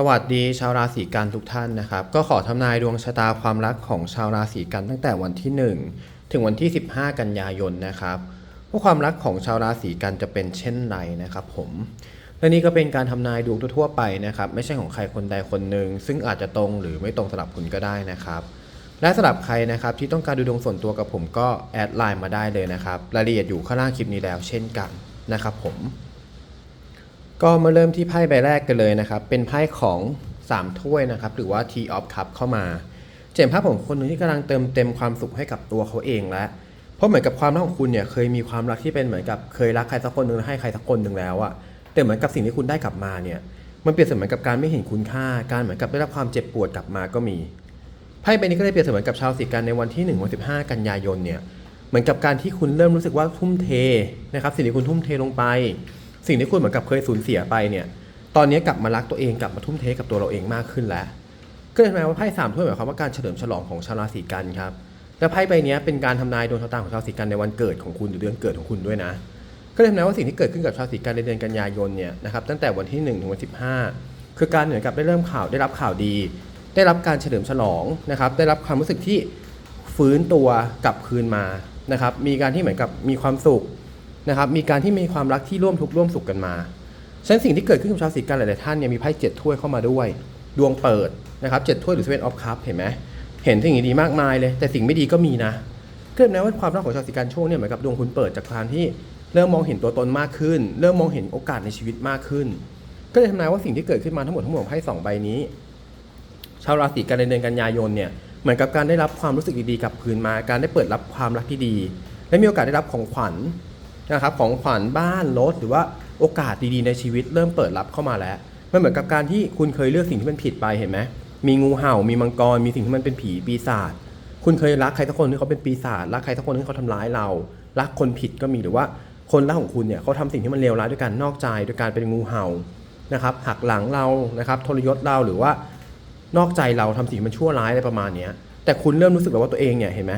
สวัสดีชาวราศีกันทุกท่านนะครับ ก็ขอทำนายดวงชะตาความรักของชาวราศีกันตั้งแต่วันที่ 1 ถึงวันที่ 15 กันยายนนะครับว่าความรักของชาวราศีกันจะเป็นเช่นไรนะครับ ผมและนี่ก็เป็นการทำนายดวงทั่วไปนะครับ ไม่ใช่ของใครคนใดคนหนึ่งซึ่งอาจจะตรงหรือไม่ตรงสำหรับคุณก็ได้นะครับ และสำหรับใครนะครับที่ต้องการดูดวงส่วนตัวกับผมก็แอดไลน์มาได้เลยนะครับรายละเอียดอยู่ข้างล่างคลิปนี้แล้วเช่นกันนะครับ ผม ก็มาเริ่มที่ไพ่ใบแรกกันเลยนะครับ เป็นไพ่ของ 3 ถ้วยนะครับ หรือว่า T of Cup เข้ามา เจมภาพของคนหนึ่งที่กำลังเติมเต็มความสุขให้กับตัวเขาเองแล้วเพราะเหมือนกับความรักของคุณเนี่ยเคยมีความรักที่เป็นเหมือนกับเคยรักใครสักคนหนึ่งแล้วให้ใครสักคนหนึ่งแล้วอะแต่เหมือนกับสิ่งที่คุณได้กลับมาเนี่ยมันเปรียบเสมือนกับการไม่เห็นคุณค่า การเหมือนกับได้รับความเจ็บปวดกลับมาก็มีไพ่ใบนี้ก็เลยเปรียบเสมือนกับชาวสีกันในวันที่1วัน15 กันยายนเนี่ยเหมือนกับการที่คุณเริ่มรู้สึกว่าทุ่มเทนะครับสิ่งที่คุณทุ่มเทลงไป สิ่งที่คุณเหมือนกับเคยสูญเสียไปเนี่ย ตอนนี้กลับมารักตัวเองกลับมาทุ่มเทกับตัวเราเองมากขึ้นแล้ว ก็เลยหมายว่าไพ่สามถ้วยหมายความว่าการเฉลิมฉลองของชาวราศีกันครับและไพ่ใบนี้เป็นการทำนายดวงชะตาของชาวราศีกันในวันเกิดของคุณหรือเดือนเกิดของคุณด้วยนะก็เลยทำนายว่าสิ่งที่เกิดขึ้นกับชาวราศีกันในเดือนกันยายนเนี่ยนะครับตั้งแต่วันที่1ถึงวัน15 คือการเหมือนกับได้เริ่มข่าวได้รับข่าวดี ได้รับการเฉลิมฉลองนะครับได้รับความรู้สึกที่ฟื้นตัวกลับคืนมานะครับมีการที่เหมือนกับมีความสุข นะครับมีการที่มีความรักที่ร่วมทุกข์ร่วมสุขกันมาฉะนั้นสิ่งที่เกิดขึ้นกับชาวสีกันหลายๆท่านเนี่ยมีไพ่เจ็ดถ้วยเข้ามาด้วย ดวงเปิดนะครับเจ็ดถ้วยหรือ Seven of Cups เห็นไหมเห็นสิ่งดีมากมายเลย แต่สิ่งไม่ดีก็มีนะก็เลยนะว่าความรักของชาวสีกันช่วงเนี่ยเหมือนกับดวงคุณเปิดจากการที่เริ่มมองเห็นตัวตนมากขึ้น เริ่มมองเห็นโอกาสในชีวิตมากขึ้น ก็เลยทำนายว่าสิ่งที่เกิดขึ้นมาทั้งหมดทั้งมวลของไพ่สองใบนี้ ชาวราศีกันในเดือนกันยายนเนี่ยเหมือนกับการได้รับความรู้สึกดีๆกลับคืนมา การได้เปิดรับความรักที่ดี และมีโอกาสได้รับของขวัญ นะครับของขวัญบ้านรถหรือว่าโอกาสดีๆในชีวิตเริ่มเปิดรับเข้ามาแล้วมันเหมือนกับการที่คุณเคยเลือกสิ่งที่มันผิดไปเห็นไหมมีงูเห่ามีมังกรมีสิ่งที่มันเป็นผีปีศาจคุณเคยรักใครสักคนที่เขาเป็นปีศาจรักใครสักคนที่เขาทำร้ายเรา รักคนผิดก็มีหรือว่าคนรักของคุณเนี่ยเขาทำสิ่งที่มันเลวร้ายด้วยการนอกใจด้วยการเป็นงูเห่านะครับหักหลังเรานะครับทรยศเราหรือว่านอกใจเราทำสิ่งมันชั่วร้ายอะไรประมาณนี้แต่คุณเริ่มรู้สึกแล้วว่าตัวเองเนี่ยเห็นไหม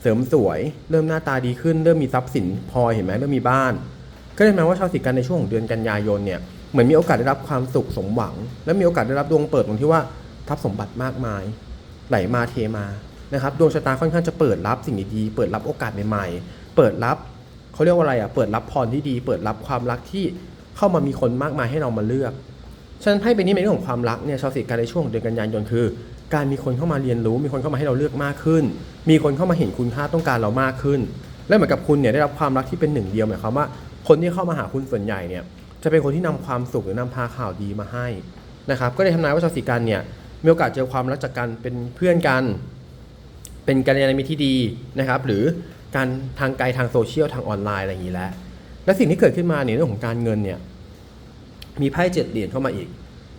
เสริมสวย เริ่มหน้าตาดีขึ้น เริ่มมีทรัพย์สินพอเห็นไหมเริ่มมีบ้าน ก็เลยหมายว่าชาวสิกันในช่วงของเดือนกันยายนเนี่ยเหมือนมีโอกาสได้รับความสุขสมหวัง และมีโอกาสได้รับดวงเปิดตรงที่ว่าทรัพย์สมบัติมากมาย ไหลมาเทมานะครับดวงชะตาค่อนข้างจะเปิดรับสิ่งดีๆเปิดรับโอกาสใหม่ๆ เปิดรับเขาเรียกว่าอะไรอะเปิดรับพรที่ดี เปิดรับความรักที่เข้ามามีคนมากมายให้เรามาเลือกฉะนั้นไพ่ใบนี้ในเรื่องของความรักเนี่ยชาวสิกันในช่วงของเดือนกันยายนคือ การมีคนเข้ามาเรียนรู้ มีคนเข้ามาให้เราเลือกมากขึ้น มีคนเข้ามาเห็นคุณค่าต้องการเรามากขึ้น และเหมือนกับคุณเนี่ยได้รับความรักที่เป็นหนึ่งเดียวหมายความว่า คนที่เข้ามาหาคุณส่วนใหญ่เนี่ยจะเป็นคนที่นำความสุขหรือนำพาข่าวดีมาให้นะครับก็เลยทำนายว่าชาวสิกันเนี่ยมีโอกาสเจอความรักจากการเป็นเพื่อนกัน เป็นกัลยาณมิตรที่ดีนะครับหรือการทางไกลทางโซเชียลทางออนไลน์อะไรอย่างนี้แล้วและสิ่งที่เกิดขึ้นมาเนี่ยเรื่องของการเงินเนี่ยมีไพ่เจ็ดเหรียญเข้ามาอีก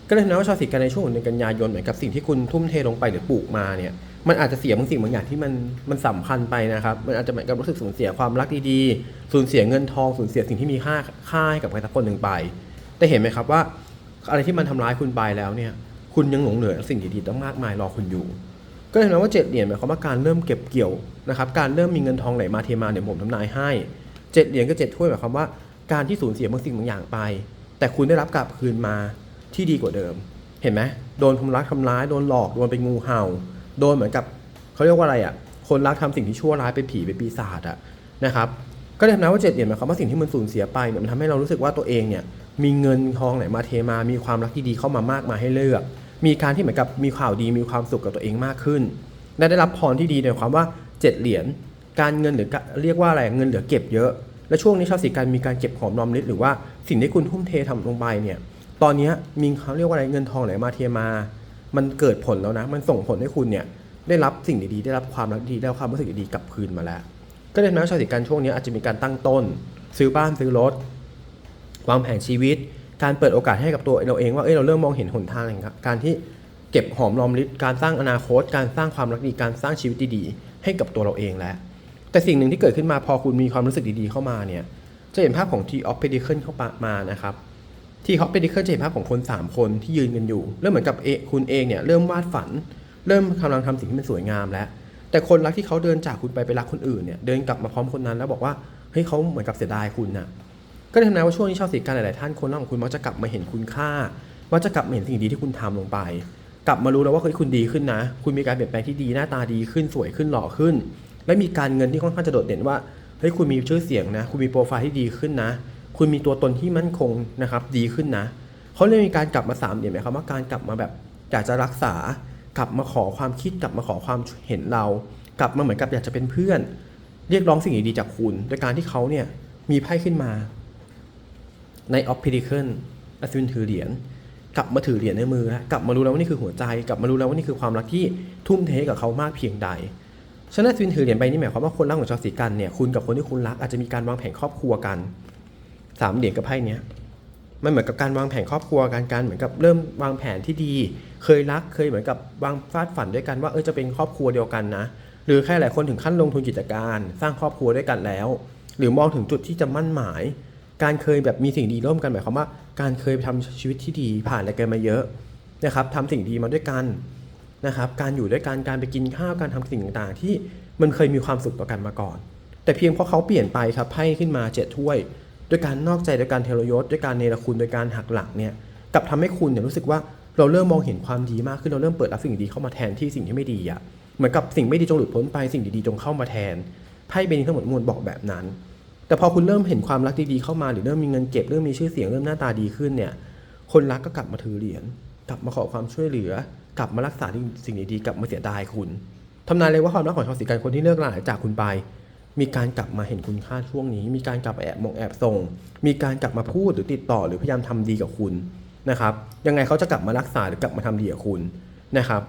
ก็เลยทำให้ว่าชาวสิกันในช่วงของเดือนกันยายนเหมือนกับสิ่งที่คุณทุ่มเทลงไปหรือปลูกมาเนี่ยมันอาจจะเสียบางสิ่งบางอย่างที่มันมันสำคัญไปนะครับ มันอาจจะเหมือนกับรู้สึกสูญเสียความรักดีๆ สูญเสียเงินทอง สูญเสียสิ่งที่มีค่าค่าให้กับใครสักคนหนึ่งไป แต่เห็นไหมครับว่า อะไรที่มันทำร้ายคุณไปแล้วเนี่ย คุณยังหลงเหลือสิ่งดีๆต้องมากมายรอคุณอยู่ ก็เลยเห็นว่าเจ็ดเหรียญหมายความว่าการเริ่มเก็บเกี่ยวนะครับ การเริ่มมีเงินทองไหลมาเทมาเนี่ยผมทำนายให้เจ็ดเหรียญก็เจ็ดถ้วยหมายความว่าการที่สูญเสียบางสิ่งบางอย่างไป แต่คุณได้รับกลับคืนมา ที่ดีกว่าเดิม เห็นไหมโดนทำร้ายทำร้ายโดนหลอกโดนเป็นงูเห่า โดนเหมือนกับเขาเรียกว่าอะไรอะคนรักทำสิ่งที่ชั่วร้ายเป็นผีเป็นปีศาจอะนะครับก็เลยทำนะว่าเจ็ดเหรียญหมายความว่าสิ่งที่มันสูญเสียไปเนี่ยมันทำให้เรารู้สึกว่าตัวเองเนี่ยมีเงินทองไหลมาเทมา มีความรักที่ดีเข้ามามากมาให้เลือก มีการที่เหมือนกับมีข่าวดีมีความสุขกับตัวเองมากขึ้นและได้รับพรที่ดีในความว่าเจ็ดเหรียญการเงินหรือเรียกว่าอะไรเงินเหลือเก็บเยอะ และช่วงนี้ชาวสีกันมีการเก็บหอมรอมริบหรือว่าสิ่งที่คุณทุ่มเททำลงไปเนี่ย ตอนนี้มีเขาเรียกว่าอะไรเงินทองไหลมาเทมา มันเกิดผลแล้วนะ มันส่งผลให้คุณเนี่ยได้รับสิ่งดีๆ ได้รับความรักดีได้รับความรู้สึกดีๆกลับคืนมาแล้ว ก็เลยทำให้ชาวสีกันช่วงนี้อาจจะมีการตั้งต้น ซื้อบ้านซื้อรถวางแผนชีวิต การเปิดโอกาสให้กับตัวเราเองว่าเอ้ยเราเริ่มมองเห็นหนทางอย่างการที่เก็บหอมรอมริบการสร้างอนาคต การสร้างความรักดีการสร้างชีวิตดีๆให้กับตัวเราเองแล้ว แต่สิ่งหนึ่งที่เกิดขึ้นมาพอคุณมีความรู้สึกดีๆเข้ามาเนี่ยจะเห็นภาพของ T of Pentacle เข้ามานะครับ T of Pentacle จะเห็นภาพของคน 3 คนที่ยืนกันอยู่ เริ่มเหมือนกับเอคุณเองเนี่ยเริ่มวาดฝัน เริ่มกำลังทำสิ่งที่มันสวยงามแล้ว แต่คนรักที่เขาเดินจากคุณไปไปรักคนอื่นเนี่ยเดินกลับมาพร้อมคนนั้นแล้วบอกว่าเฮ้ยเขาเหมือนกับเสียดายคุณน่ะก็เลยทำนายว่าช่วงนี้ชาวสีกันหลายๆท่านคนรักของคุณมักจะกลับมาเห็นคุณค่าว่าจะกลับมาเห็นสิ่งดีที่คุณทำลงไป กลับมารู้แล้วว่าเฮ้ยคุณดีขึ้นนะ คุณมีการเปลี่ยนแปลงที่ดีหน้าตาดีขึ้นสวยขึ้นหล่อขึ้น และมีการเงินที่ค่อนข้างจะโดดเด่นว่าเฮ้ยคุณมีชื่อเสียงนะ คุณมีโปรไฟล์ที่ดีขึ้นนะ คุณมีตัวตนที่มั่นคงนะครับ ดีขึ้นนะเขาเลยมีการกลับมาสามเหลี่ยมหมายความว่าการกลับมาแบบอยากจะรักษากลับมาขอความคิดกลับมาขอความเห็นเรา กลับมาเหมือนกับอยากจะเป็นเพื่อน เรียกร้องสิ่งดีๆจากคุณ โดยการที่เขาเนี่ยมีไพ่ขึ้นมา ในออฟพิดิเคิลอัศวินถือเหรียญกลับมาถือเหรียญในมือแล้วกลับมารู้แล้วว่านี่คือหัวใจ กลับมารู้แล้วว่านี่คือความรักที่ทุ่มเทกับเขามากเพียงใดฉะนั้นอสวินถือเหรียญใบนี้หมายความว่าคนรักของชาวสีกันเนี่ยคุณกับคนที่คุณรักอาจจะมีการวางแผนครอบครัวกัน สามเหรียญกับไพ่เนี้ยมันเหมือนกับการวางแผนครอบครัวการการเหมือนกับเริ่มวางแผนที่ดี เคยรักเคยเหมือนกับวางฟาดฝันด้วยกันว่าเออจะเป็นครอบครัวเดียวกันนะ หรือแค่หลายคนถึงขั้นลงทุนกิจการ สร้างครอบครัวด้วยกันแล้ว หรือมองถึงจุดที่จะมั่นหมาย การเคยแบบมีสิ่งดีร่วมกันหมายความว่า การเคยไปทำชีวิตที่ดีผ่านอะไรกันมาเยอะนะครับทำสิ่งดีมาด้วยกันนะครับการอยู่ด้วยกันการไปกินข้าวการทำสิ่งต่างๆ ที่มันเคยมีความสุขต่อกันมาก่อน แต่เพียงเพราะเขาเปลี่ยนไปครับไพ่ขึ้นมาเจ็ดถ้วย ด้วยการนอกใจด้วยการเทรยศด้วยการเนรคุณโดยการหักหลังเนี่ยกลับทำให้คุณเนี่ยรู้สึกว่าเราเริ่มมองเห็นความดีมากขึ้นเราเริ่มเปิดรับสิ่งดีเข้ามาแทนที่สิ่งที่ไม่ดีอะเหมือนกับสิ่งไม่ดีจงหลุดพ้นไปสิ่งดีๆจงเข้ามาแทนไพ่เบนี้ทั้งหมดมวลบอกแบบนั้น แต่พอคุณเริ่มเห็นความรักดีๆเข้ามาหรือเริ่มมีเงินเก็บเริ่มมีชื่อเสียงเริ่มหน้าตาดีขึ้นเนี่ยคนรักก็กลับมาถือเหรียญกลับมาขอความช่วยเหลือ กลับมารักษาสิ่งดีๆกลับมาเสียดายคุณทำนายเลยว่าความรักของชาวสีกันคนที่เลิกลาจากคุณไป มีการกลับมาเห็นคุณค่าช่วงนี้ มีการกลับมาแอบมองแอบส่ง มีการกลับมาพูดหรือติดต่อหรือพยายามทำดีกับคุณนะครับ ยังไงเขาจะกลับมารักษาหรือกลับมาทำดีกับคุณนะครับ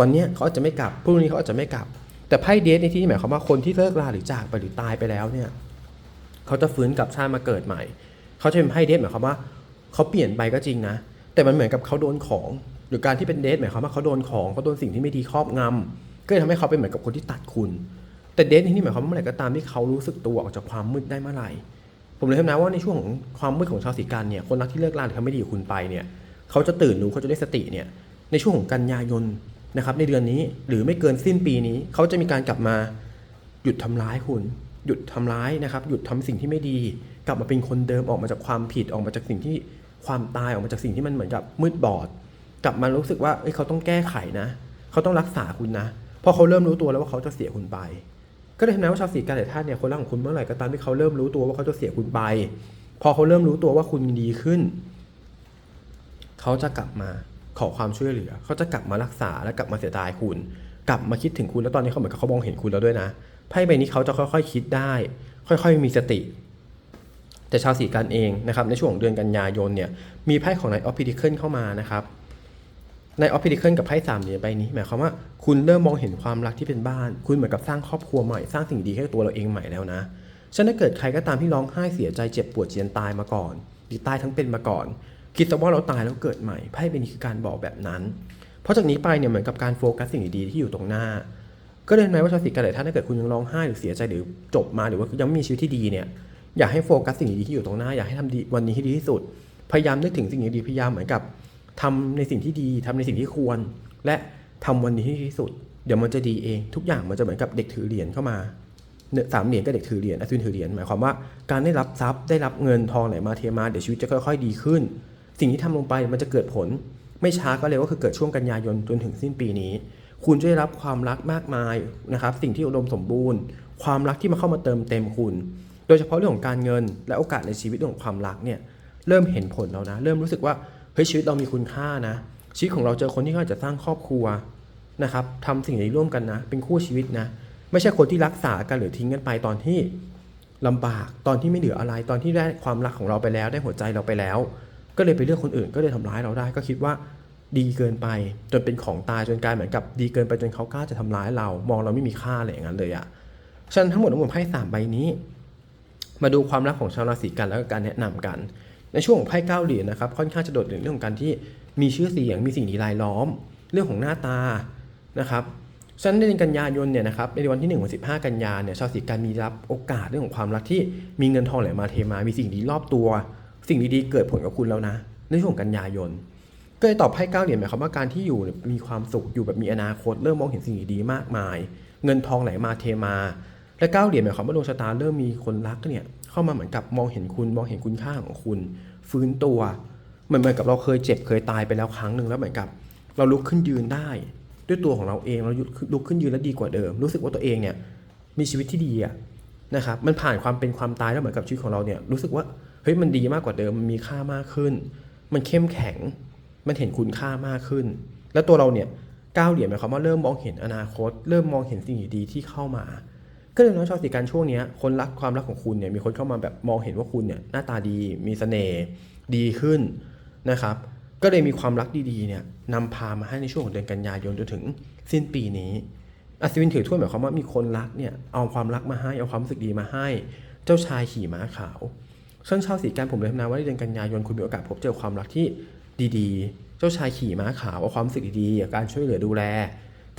วันนี้เขาอาจจะไม่กลับพรุ่งนี้เขาอาจจะไม่กลับ แต่ไพ่เดทในที่นี้หมายความว่าคนที่เลิกลาหรือจากไปหรือตายไปแล้วเนี่ยเขาจะฟื้นกลับชาติมาเกิดใหม่ เขาจะเป็นไพ่เดทหมายความว่าเขาเปลี่ยนไปก็จริงนะ แต่มันเหมือนกับเขาโดนของ หรือการที่เป็นเดทหมายความว่าเขาโดนของเขาโดนสิ่งที่ไม่ดีครอบงำก็เลยทำให้เขาเป็นเหมือนกับคนที่ตัดคุณ แต่เดทนที่นี่หมายความว่าเมื่อไหร่ก็ตามที่เขารู้สึกตัวออกจากความมืดได้เมื่อไหร่ผมเลยทำนะว่าในช่วงของความมืดของชาวสีกันเนี่ยคนรักที่เลิกลาหรือทำไม่ดีกับคุณไปเนี่ยเขาจะตื่นรู้เขาจะได้สติเนี่ยในช่วงของกันยายนนะครับในเดือนนี้หรือไม่เกินสิ้นปีนี้เขาจะมีการกลับมาหยุดทำร้ายคุณ หยุดทำร้ายนะครับหยุดทำสิ่งที่ไม่ดี กลับมาเป็นคนเดิมออกมาจากความผิดออกมาจากสิ่งที่ความตายออกมาจากสิ่งที่มันเหมือนกับมืดบอด กลับมารู้สึกว่าเอ้ยเขาต้องแก้ไขนะ เขาต้องรักษาคุณนะเพราะเขาเริ่มรู้ตัวแล้วว่าเขาจะเสียคุณไป ก็เลยทำให้ว่าชาวสีกันแต่ท่านเนี่ยคนรักของคุณเมื่อไหร่ก็ตามที่เขาเริ่มรู้ตัวว่าเขาจะเสียคุณไป พอเขาเริ่มรู้ตัวว่าคุณดีขึ้น เขาจะกลับมาขอความช่วยเหลือ เขาจะกลับมารักษาและกลับมาเสียดายคุณ กลับมาคิดถึงคุณแล้วตอนนี้เขาเหมือนกับเขามองเห็นคุณแล้วด้วยนะไพ่ใบนี้เขาจะค่อยๆคิดได้ ค่อยๆมีสติ แต่ชาวสีกันเองนะครับในช่วงของเดือนกันยายนเนี่ยมีไพ่ของนายออฟพิดิเคิลเข้ามานะครับ ในออฟพิดิเคิลกับไพ่สามเหรียญใบนี้ หมายความว่าคุณเริ่มมองเห็นความรักที่เป็นบ้าน คุณเหมือนกับสร้างครอบครัวใหม่สร้างสิ่งดีให้ตัวเราเองใหม่แล้วนะฉะนั้นถ้าเกิดใครก็ตามที่ร้องไห้เสียใจเจ็บปวดเจียนตายมาก่อนหรือตายทั้งเป็นมาก่อน คิดซะว่าเราตายแล้วเกิดใหม่ไพ่ใบนี้คือการบอกแบบนั้น เพราะจากนี้ไปเนี่ยเหมือนกับการโฟกัสสิ่งดีๆที่อยู่ตรงหน้า ก็เลยทำให้ว่าชาวสีกันหลยถ้าเกิดคุณยังร้องไห้หรือเสียใจหรือจบมาหรือว่ายังมีชีวิตที่ดีเนี่ยอยากให้โฟกัสสิ่งดีๆที่อยู่ตรงหน้าอยากให้ทำดีวันนี้ให้ดีที่สุด พยายามนึกถึงสิ่งดีๆพยายามเหมือนกับ ทำในสิ่งที่ดีทำในสิ่งที่ควร และทำวันนี้ให้ดีที่สุด เดี๋ยวมันจะดีเอง ทุกอย่างมันจะเหมือนกับเด็กถือเหรียญเข้ามาเนี่ยสามเหรียญก็เด็กถือเหรียญอสุนถือเหรียญหมายความว่าการได้รับทรัพย์ได้รับเงินทองไหลมาเทมาเดี๋ยวชีวิตจะค่อย ๆ ดีขึ้น สิ่งที่ทำลงไปมันจะเกิดผล ไม่ช้าก็เร็วก็คือเกิดช่วงกันยายนจนถึงสิ้นปีนี้ คุณจะได้รับความรักมากมายนะครับ สิ่งที่อุดมสมบูรณ์ ความรักที่มาเข้ามาเติมเต็มคุณ โดยเฉพาะเรื่องของการเงินและโอกาสในชีวิตเรื่องของความรักเนี่ยเริ่มเห็นผลแล้วนะ เริ่มรู้สึกว่า เฮ้ยชีวิตเรามีคุณค่านะ ชีวิตของเราเจอคนที่เขาจะสร้างครอบครัวนะครับทำสิ่งนี้ร่วมกันนะ เป็นคู่ชีวิตนะ ไม่ใช่คนที่รักษากันหรือทิ้งกันไปตอนที่ลำบากตอนที่ไม่เหลืออะไรตอนที่ได้ความรักของเราไปแล้วได้หัวใจเราไปแล้ว ก็เลยไปเลือกคนอื่นก็เลยทำร้ายเราได้ ก็คิดว่าดีเกินไปจนเป็นของตายจนกลายเหมือนกับดีเกินไปจนเขากล้าจะทำร้ายเรา มองเราไม่มีค่าอะไรอย่างนั้นเลยอะฉะนั้นทั้งหมดทั้งมวลไพ่สามใบนี้ มาดูความรักของชาวราศีกันแล้วก็การแนะนำกัน ในช่วงของไพ่เก้าเหรียญนะครับค่อนข้างจะโดดเด่นเรื่องของการที่มีชื่อเสียงมีสิ่งดีรายล้อม เรื่องของหน้าตานะครับฉะนั้นในเดือนกันยายนเนี่ยนะครับในวันที่1วัน15 กันยาเนี่ยชาวราศีกันมีรับโอกาสเรื่องของความรักที่มีเงินทองไหลมาเทมามีสิ่งดีรอบตัว สิ่งดีๆเกิดผลกับคุณแล้วนะ ในช่วงกันยายน ก็เลยตอบไพ่เก้าเหรียญหมายความว่าการที่อยู่มีความสุขอยู่แบบมีอนาคต เริ่มมองเห็นสิ่งดีๆมากมาย เงินทองไหลมาเทมา และเก้าเหรียญหมายความว่าดวงชะตาเริ่มมีคนรักเนี่ย เข้ามาเหมือนกับมองเห็นคุณมองเห็นคุณค่าของคุณ ฟื้นตัวเหมือนเหมือนกับเราเคยเจ็บเคยตายไปแล้วครั้งหนึ่งแล้วเหมือนกับ เราลุกขึ้นยืนได้ ด้วยตัวของเราเองเราลุกขึ้นยืนแล้วดีกว่าเดิม รู้สึกว่าตัวเองเนี่ยมีชีวิตที่ดีอะนะครับมันผ่านความเป็นความตายแล้วเหมือนกับชีวิตของเราเนี่ยรู้สึกว่าเฮ้ยมันดีมากกว่าเดิมมันมีค่ามากขึ้น มันเข้มแข็งมันเห็นคุณค่ามากขึ้น แล้วตัวเราเนี่ยก้าวเหรียญหมายความว่าเริ่มมองเห็นอนาคต เริ่มมองเห็นสิ่งดีๆที่เข้ามา ก็เลยน้อยชาวสีกันช่วงนี้คนรักความรักของคุณเนี่ยมีคนเข้ามาแบบมองเห็นว่าคุณเนี่ยหน้าตาดีมีเสน่ห์ดีขึ้นนะครับ ก็เลยมีความรักดีๆเนี่ยนำพามาให้ในช่วงของเดือนกันยายนจนถึงสิ้นปีนี้อัศวินถือถ้วยหมายความว่ามีคนรักเนี่ยเอาความรักมาให้เอาความรู้สึกดีมาให้ เจ้าชายขี่ม้าขาวเช่นชาวสีกันผมเลยทำนายว่าในเดือนกันยายนคุณมีโอกาสพบเจอความรักที่ดีๆ เจ้าชายขี่ม้าขาวเอาความรู้สึกดีๆการช่วยเหลือดูแล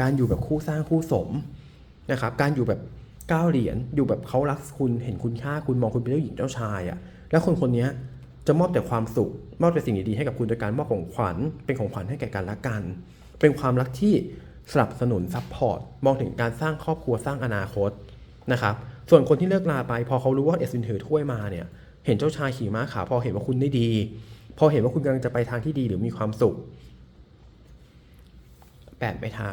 การอยู่แบบคู่สร้างคู่สมนะครับการอยู่แบบ ก้าเหรียญอยู่แบบเขารักคุณเห็นคุณค่าคุณมองคุณเป็นเจ้าหญิงเจ้าชายอะ่ะแล้วคนคนนี้จะมอบแต่ความสุข มอบแต่สิ่งดีๆให้กับคุณโดยการมอบของขวัญเป็นของขวัญให้แก่กันและกัน เป็นความรักที่สนับสนุนซัพพอร์ตมองถึงการสร้างครอบครัวสร้างอนาคตนะครับส่วนคนที่เลิกลาไป พอเขารู้ว่าเอสซินถือถ้วยมาเนี่ยเห็นเจ้าชายขี่ม้าขาวพอเห็นว่าคุณได้ดี พอเห็นว่าคุณกำลังจะไปทางที่ดีหรือมีความสุขแปดไม้เท้า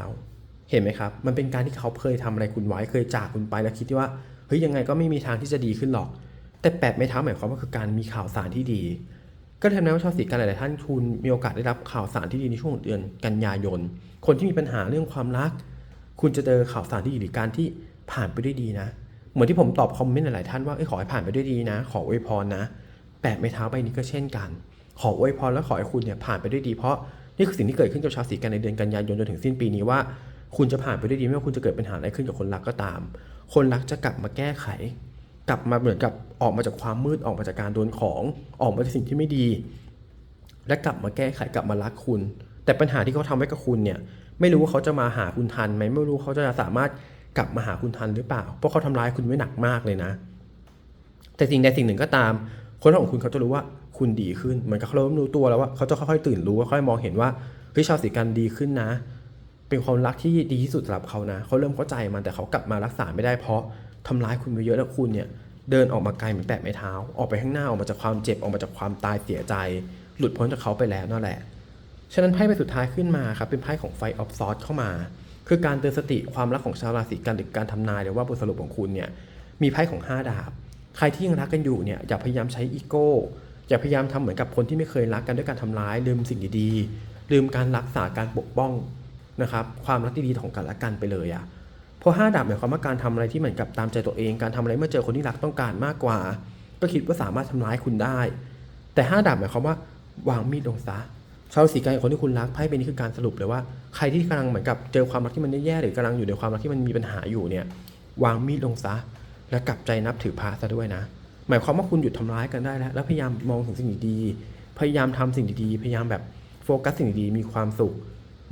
เห็นไหมครับ มันเป็นการที่เขาเคยทำอะไรคุณไว้ เคยจากคุณไปแล้วคิดว่า เฮ้ยยังไงก็ไม่มีทางที่จะดีขึ้นหรอก แต่แปดไม้เท้าหมายความว่าคือการมีข่าวสารที่ดี ก็ทำให้ว่าชาวสีกันหลาย ๆ ท่านคุณมีโอกาสได้รับข่าวสารที่ดีในช่วงเดือนกันยายน คนที่มีปัญหาเรื่องความรัก คุณจะเจอข่าวสารที่ดีหรือการที่ผ่านไปด้วยดีนะ เหมือนที่ผมตอบคอมเมนต์หลาย ๆ ท่านว่าเอ้ขอให้ผ่านไปด้วยดีนะ ขออวยพรนะ แปดไม้เท้าใบนี้ก็เช่นกัน ขออวยพรและขอให้คุณเนี่ยผ่านไปด้วยดี เพราะนี่คือสิ่งที่เกิดขึ้นกับชาวสีกันในเดือนกันยายนจนถึงสิ้นปีนี้ว่า คุณจะผ่านไปได้ดีไม่ว่าคุณจะเกิดปัญหาอะไรขึ้นกับคนรักก็ตาม คนรักจะกลับมาแก้ไข กลับมาเหมือนกับออกมาจากความมืดออกมาจากการโดนของออกมาจากสิ่งที่ไม่ดี และกลับมาแก้ไขกลับมารักคุณ แต่ปัญหาที่เขาทำไว้กับคุณเนี่ยไม่รู้ว่าเขาจะมาหาคุณทันไหมไม่รู้เขาจะสามารถกลับมาหาคุณทันหรือเปล่า เพราะเขาทำร้ายคุณไว้หนักมากเลยนะ แต่สิ่งใดสิ่งหนึ่งก็ตาม คนของคุณเขาจะรู้ว่าคุณดีขึ้นเหมือนกับเขาเริ่มรู้ตัวแล้วว่าเขาจะค่อยๆตื่นรู้ค่อยๆมองเห็นว่าเฮ้ยชาวสีกันดีขึ้นนะ เป็นความรักที่ดีที่สุดสำหรับเขานะเขาเริ่มเข้าใจมันแต่เขากลับมารักษาไม่ได้เพราะทำร้ายคุณไปเยอะแล้วคุณเนี่ยเดินออกมาไกลเหมือนแปะไม้เท้า ออกไปข้างหน้าออกมาจากความเจ็บออกมาจากความตายเสียใจ หลุดพ้นจากเขาไปแล้วนั่นแหละฉะนั้นไพ่ใบสุดท้ายขึ้นมาครับเป็นไพ่ของไฟออฟซอสเข้ามา คือการเตือนสติความรักของชาวราศีกันหรือการทำนายหรือว่าบทสรุปของคุณเนี่ยมีไพ่ของ 5 ดาบ ใครที่ยังรักกันอยู่เนี่ยอย่าพยายามใช้อีโก้อย่าพยายามทำเหมือนกับคนที่ไม่เคยรักกันด้วยการทำร้ายลืมสิ่งดีๆลืมการรักษาการปกป้อง นะครับความรักดีๆของกันและกันไปเลยอะเพราะห้าดาบหมายความว่าการทำอะไรที่เหมือนกับตามใจตัวเอง การทำอะไรเมื่อเจอคนที่รักต้องการมากกว่า ก็คิดว่าสามารถทำร้ายคุณได้ แต่ห้าดาบหมายความว่าวางมีดลงซะชาวสีกันคนที่คุณรักไพ่ใบนี้คือการสรุปเลยว่าใครที่กำลังเหมือนกับเจอความรักที่มันแย่ๆหรือกำลังอยู่ในความรักที่มันมีปัญหาอยู่เนี่ยวางมีดลงซะ และกลับใจนับถือพระซะด้วยนะ หมายความว่าคุณหยุดทำร้ายกันได้แล้ว แล้วพยายามมองถึงสิ่งดีๆพยายามทำสิ่งดีๆพยายามแบบโฟกัสสิ่งดีๆมีความสุข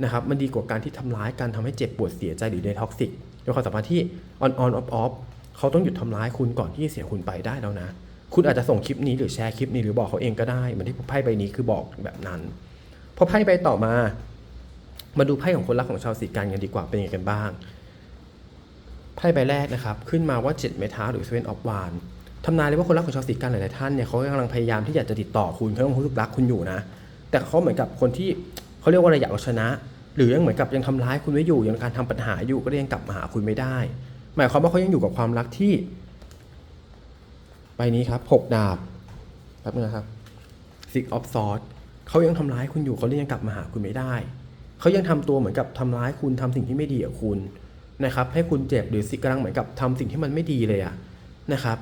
นะครับมันดีกว่าการที่ทำร้ายกันทำให้เจ็บปวดเสียใจหรือในท็อกซิกในความสัมพันธ์ที่ออนออนออฟออฟเขาต้องหยุดทำร้ายคุณก่อนที่จะเสียคุณไปได้แล้วนะ คุณอาจจะส่งคลิปนี้หรือแชร์คลิปนี้หรือบอกเขาเองก็ได้เหมือนที่ไพ่ใบนี้คือบอกแบบนั้นพอไพ่ใบต่อมา มาดูไพ่ของคนรักของชาวสีกันกันดีกว่าเป็นยังไงกันบ้างไพ่ใบแรกนะครับ ขึ้นมาว่า7เมท้าหรือ Seven of Wands ทำนายเลยว่าคนรักของชาวสีกันหลายๆท่านเนี่ยเขากำลังพยายามที่อยากจะติดต่อคุณเขาต้องรู้สึกรักคุณอยู่นะ แต่เขาเหมือนกับคนที่ เขาเรียกว่าอะไรอยากเอาชนะ หรือยังเหมือนกับยังทำร้ายคุณไว้อยู่ยังการทำปัญหาอยู่ก็ยยังกลับมาหาคุณไม่ได้ หมายความว่าเขายังอยู่กับความรักที่ใบนี้ครับหกดาบแป๊บนึงนะครับ Six of Swords เขายังทำร้ายคุณอยู่เขาเลยยังกลับมาหาคุณไม่ได้ เขายังทำตัวเหมือนกับทำร้ายคุณทำสิ่งที่ไม่ดีกับคุณนะครับ ให้คุณเจ็บหรือสิกำลังเหมือนกับทำสิ่งที่มันไม่ดีเลยอะนะครับ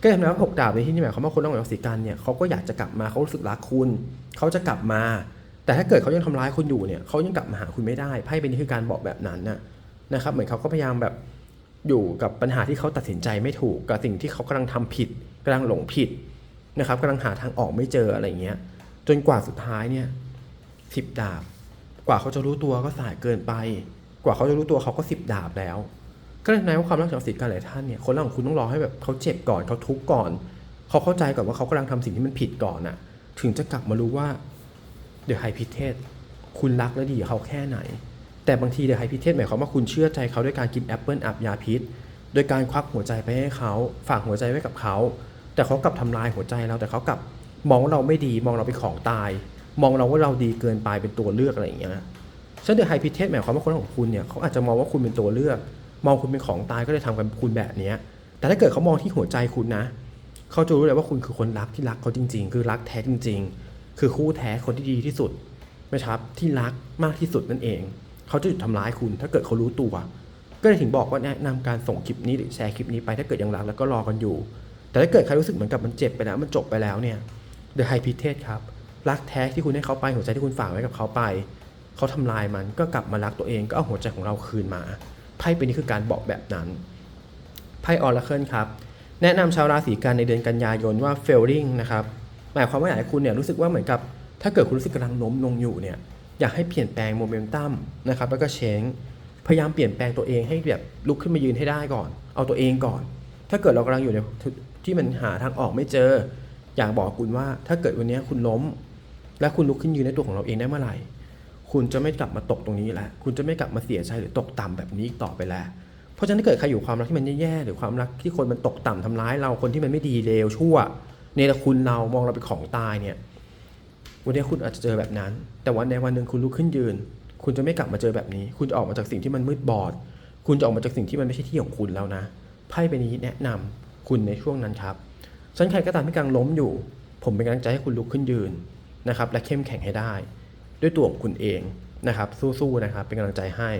ก็ทำให้วหกดาบในที่นี้หมายความว่าคนต้องของสีกันเนี่ยเขาก็อยากจะกลับมาเขารู้สึกรักคุณ เขาจะกลับมา แต่ถ้าเกิดเขายังทำร้ายคุณอยู่เนี่ยเขายังกลับมาหาคุณไม่ได้ไพ่เป็นนี่คือการบอกแบบนั้นนะนะครับ เหมือนเขาก็พยายามแบบอยู่กับปัญหาที่เขาตัดสินใจไม่ถูกกับสิ่งที่เขากำลังทำผิดกำลังหลงผิดนะครับกำลังหาทางออกไม่เจออะไรอย่างเงี้ย จนกว่าสุดท้ายเนี่ยสิบดาบ กว่าเขาจะรู้ตัวก็สายเกินไป กว่าเขาจะรู้ตัวเขาก็สิบดาบแล้ว ก็เลยนายว่าความรักของสิทธิ์กันหลายท่านเนี่ยคนรักของคุณต้องรอให้แบบเขาเจ็บก่อนเขาทุกข์ก่อน เขาเข้าใจก่อนว่าเขากำลังทำสิ่งที่มันผิดก่อนน่ะถึงจะกลับมารู้ว่า เดี๋ยไฮพิเทศคุณรักและดีเขาแค่ไหน แต่บางทีเดี๋ยไฮพิเทศหมายความว่าคุณเชื่อใจเขาด้วยการกินแอปเปิลอับยาพิษ โดยการควักหัวใจไปให้เขาฝากหัวใจไว้กับเขา แต่เขากลับทำลายหัวใจเราแต่เขากลับมองว่าเราไม่ดีมองเราเป็นของตาย มองเราว่าเราดีเกินไปเป็นตัวเลือกอะไรอย่างเงี้ยฉะนั้นเดอะไฮพิเทสหมายความว่าคนของคุณเนี่ยเขาอาจจะมองว่าคุณเป็นตัวเลือก มองคุณเป็นของตายก็เลยทำกับคุณแบบเนี้ยแต่ถ้าเกิดเขามองที่หัวใจคุณนะ เขาจะรู้เลยว่าคุณคือคนรักที่รักเขาจริง ๆ คือรักแท้จริง ๆ คือคู่แท้คนที่ดีที่สุดนะครับที่รักมากที่สุดนั่นเอง เขาจะหยุดทำร้ายคุณ ถ้าเกิดเขารู้ตัว ก็เลยถึงบอกว่าแนะนำการส่งคลิปนี้หรือแชร์คลิปนี้ไปถ้าเกิดยังรักแล้วก็รอกันอยู่ แต่ถ้าเกิดใครรู้สึกเหมือนกับมันเจ็บไปแล้วมันจบไปแล้วเนี่ย The High p i t e ครับรักแท้ที่คุณให้เขาไปหัวใจที่คุณฝากไว้กับเขาไป เขาทำลายมันก็กลับมารักตัวเองก็เอาหัวใจของเราคืนมาไพ่เป็นนี้คือการบอกแบบนั้นไพ่ออร์เคิลครับแนะนำชาวราศีกันในเดือนกันยายนว่า failing นะครับ หมายความว่าอยากให้คุณเนี่ยรู้สึกว่าเหมือนกับ ถ้าเกิดคุณรู้สึกกำลังโน้มลงอยู่เนี่ยอยากให้เปลี่ยนแปลงโมเมนตัมนะครับแล้วก็เชงพยายามเปลี่ยนแปลงตัวเองให้แบบลุกขึ้นมายืนให้ได้ก่อน เอาตัวเองก่อน ถ้าเกิดเรากำลังอยู่ในที่มันหาทางออกไม่เจอ อยากบอกคุณว่า ถ้าเกิดวันนี้คุณล้ม และคุณลุกขึ้นยืนในตัวของเราเองได้เมื่อไหร่ คุณจะไม่กลับมาตกตรงนี้แล้วคุณจะไม่กลับมาเสียใจหรือตกต่ำแบบนี้อีกต่อไปแล้ว เพราะฉะนั้นถ้าเกิดใครอยู่ความรักที่มันแย่ๆหรือความรักที่คนมันตกต่ำทำร้ายเราคนที่มันไม่ดีเลวชั่ว เนรคุณเรามองเราเป็นของตายเนี่ย วันนี้คุณอาจจะเจอแบบนั้น แต่วันในวันหนึ่งคุณลุกขึ้นยืน คุณจะไม่กลับมาเจอแบบนี้ คุณจะออกมาจากสิ่งที่มันมืดบอด คุณจะออกมาจากสิ่งที่มันไม่ใช่ที่ของคุณแล้วนะ ไพ่ใบนี้แนะนำคุณในช่วงนั้นครับฉันใครก็ตามที่กำลังล้มอยู่ ผมเป็นกำลังใจให้คุณลุกขึ้นยืนนะครับ และเข้มแข็งให้ได้ ด้วยตัวของคุณเองนะครับ สู้ๆนะครับ เป็นกำลังใจให้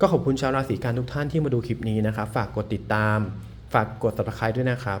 ก็ขอบคุณชาวราศีกันทุกท่านที่มาดูคลิปนี้นะครับ ฝากกดติดตาม ฝากกด subscribe ด้วยนะครับ